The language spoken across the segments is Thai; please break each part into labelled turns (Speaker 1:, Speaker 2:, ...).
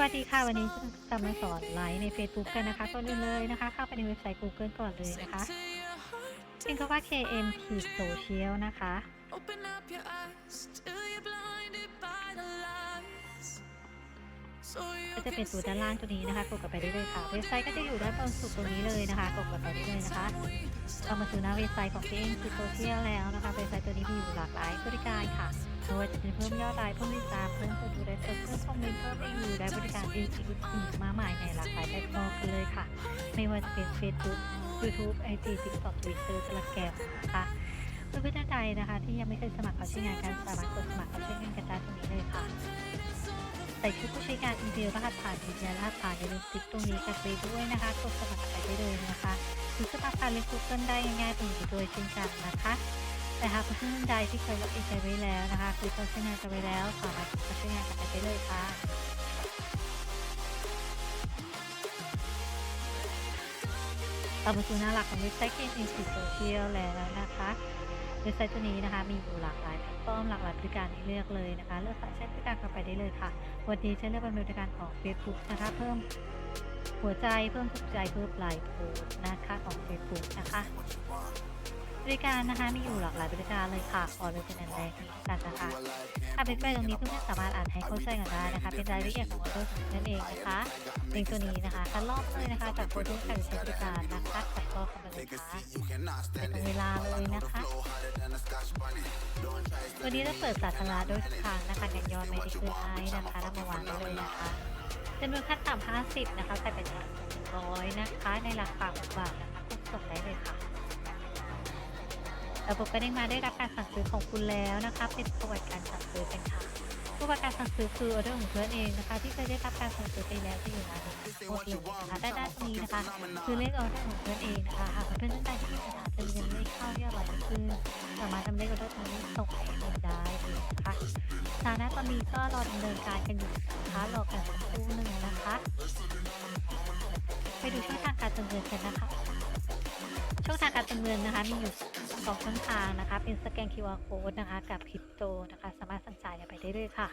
Speaker 1: วัสดีค่ะ วันนี้จะมาสอนไลฟ์ใน Facebook กันนะคะก่อนอื่นเลยนะคะ เข้าไปในเว็บไซต์ Google ก่อนเลยนะคะเป็นคำว่า KM ขีด Social นะคะ
Speaker 2: Open up your eyes till you're blinded by the lies. So you
Speaker 1: ก็จะเป็นตัวด้านล่างตัวนี้นะคะ กดกลับไปได้เลยค่ะ เว็บไซต์ก็จะอยู่ด้านบนสุดตรงนี้เลยนะคะ กดกลับไปได้เลยนะคะ เรามาสู่หน้าเว็บไซต์ของ KM ขีด Social แล้วนะคะเว็บไซต์ตัวนี้มีอยู่หลากหลายบริการค่ะไม่ว่าจะเป็นเพิ่มยอดไลค์เพิ่มติดตามเพิ่มคนดูได้สดเพิ่มคอมเมนต์เพิ่มรีวิวและบริการอื่นๆอีกมากมายในหลากหลายแพลตฟอร์มกันเลยค่ะ ไม่ว่าจะเป็น Facebook YouTube IG TikTok Twitter Telegram นะคะเพื่อนๆท่านใดนะคะ ที่ยังไม่เคยสมัครเข้าใช้งานกันสามารถกดสมัครเข้าใช้งานกันได้ตรงนี้เลยค่ะใส่ชุดผู้ใช้งานอีเมลรหัสผ่านยืนยันรหัสผ่านอย่าลืมคลิกตรงนี้กันไปด้วยนะคะกดสมัคร ได้เลยนะคะหรือสมัครผ่านลิงก์ Google ได้ง่ายๆตรงนี้ด้วยเช่นกันนะคะแต่หากเพื่นใดที่เคยล็อกอินไปไว้แล้วนะคะ คือเขาใช้งานกันไว้แล้วสามารถเข้าใช้งานกันไปได้เลยค่ะเรามาสู่หน้าหลักของเว็บไซต์เกมอินสิโซเชียลแล้วนะคะเว็บไซต์ตัวนี้นะคะ มีอยู่หลากหลายแพลตฟอร์มหลากหลายบริการให้เลือกเลยนะคะ เลือกสายใช้บริการกันไปได้เลยค่ะ วันนี้ฉันเลือกเป็นบริการของ Facebook นะคะเพิ่ม หัวใจเพิ่มถูกใจเพิ่มไลค์โพสนะคะของ Facebook นะคะ บริการนะคะมีอยู่หลากหลายบริการเลยค่ะขอเลยเป็นอันแรกนี้กันนะคะถ้าเป็นไปตรงนี้เพื่อนๆสามารถอ่านให้เข้าใจกันได้นะคะ เป็นรายละเอียดของออเดอร์ของนั่นเองนะคะลิงตัวนี้นะคะคัดลอกเลยนะคะ จากโปรที่การใช้บริการนะคะจัดลอกเข้ามาเลยค่ะเป็นตรงเวลาเลยนะคะวันนี้เราเปิดสาธารณะโดยทุกทางนะคะกันยอนไม่ได้คืนให้นะคะนำมาวางได้เลยนะคะ จำนวนขั้นต่ำ50 นะคะใส่เป็น100 นะคะ ในราคา6บาทนะคะกดส่งได้เลยค่ะ ระบบก็ได้มาได้รับการสั่งซื้อของคุณแล้วนะคะ เป็นประวัติการสั่งซื้อเป็นค่ะผู้ประการสั่งซื้อคือออเดอร์ของเพื่อนเองนะคะ ที่เคยได้รับการสั่งซื้อไปแล้วที่อยู่ในโพสต์เลยนะคะด้านด้านนี้นะคะ คือเลขออเดอร์ของเพื่อนเองนะคะหากเพื่อนท่านใดที่มีปัญหาจะเงินเลขเข้ายอดไหลไม่ขึ้น ทำเลขออเดอร์ตรงนี้ส่งให้เงินได้เลยนะคะฐานะตอนนี้ก็รอดำเนินการกันอยู่นะคะรอกันสักครู่หนึ่งนะคะ ไปดูช่องทางการดำเนินกันนะคะ ช่องทางการดำเนินนะคะมีอยู่สองช่องทางนะคะ เป็นสแกน QR code นะคะ กับคริปโตนะคะ สามารถสั่งจ่ายกันไปได้เลยค่ะ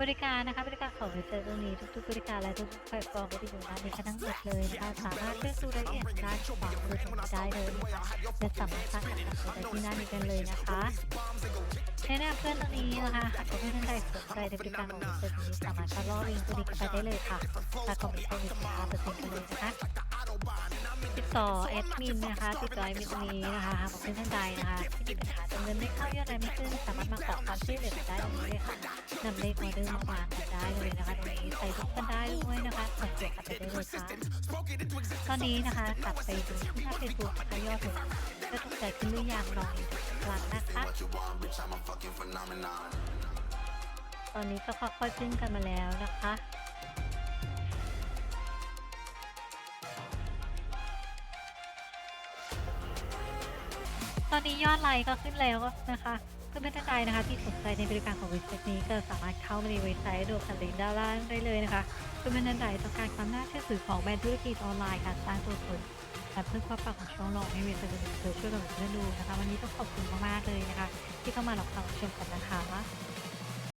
Speaker 1: บริการนะคะบริการของเว็บไซต์ตรงนี้ทุกๆบริการและทุกๆแพลตฟอร์มก็จะอยู่ในนี้กันทั้งหมดเลยนะคะสามารถเลือกดูรายละเอียดได้ฝากดูตรงได้เลยนะคะและสามารถสร้างกันได้ที่หน้านี้กันเลยนะคะแนะนำเพื่อนตรงนี้นะคะหากเพื่อนท่านใดสนใจในบริการของเว็บไซต์นี้สามารถเข้าลอกลิงก์ตัวนี้ไปได้เลยค่ะราคาเป็นโควิด15เปอร์เซ็นต์เลยนะคะติดต่อแอดมินนะคะติดต่อแอดมินตรงนี้นะคะหากเพื่อนท่านใดนะคะที่มีปัญหาจะเงินไม่เข้ายอดอะไรไม่ขึ้นสามารถมาขอความช่วยเหลือได้ตรงนี้เลยค่ะ นำเลขออเดอร์มาวางกันได้เลยนะคะตรงนี้ใส่ทุกกันได้ด้วยนะคะส่งตัวกันไปได้เลยค่ะตอนนี้นะคะกลับไปดูที่หน้าเฟซบุ๊กนะคะยอดเลยจะถูกใจขึ้นหรือยังลองกครั้งนะคะตอนนี้ก็ค่อยๆขึ้นกันมาแล้วนะคะตอนนี้ยอดไลค์ก็ขึ้นแล้วนะคะ พื่อนๆท่านใดนะคะ ที่สนใจในบริการของเว็บไซต์นี้ก็สามารถเข้ามาในเว็บไซต์ดูสันลิงด้านล่างได้เลยนะคะเพื่อนๆท่านใดต้องการความน่าเชื่อถือของแบรนด์ธุรกิจออนไลน์การสร้างตัวตนและเพื่อความปังของช่องลองในเว็บไซต์นี้เพื่อช่วยเราเพื่อนๆดูนะคะวันนี้ต้องขอบคุณมากๆเลยนะคะ ที่เข้ามารับฟังชมกันนะคะ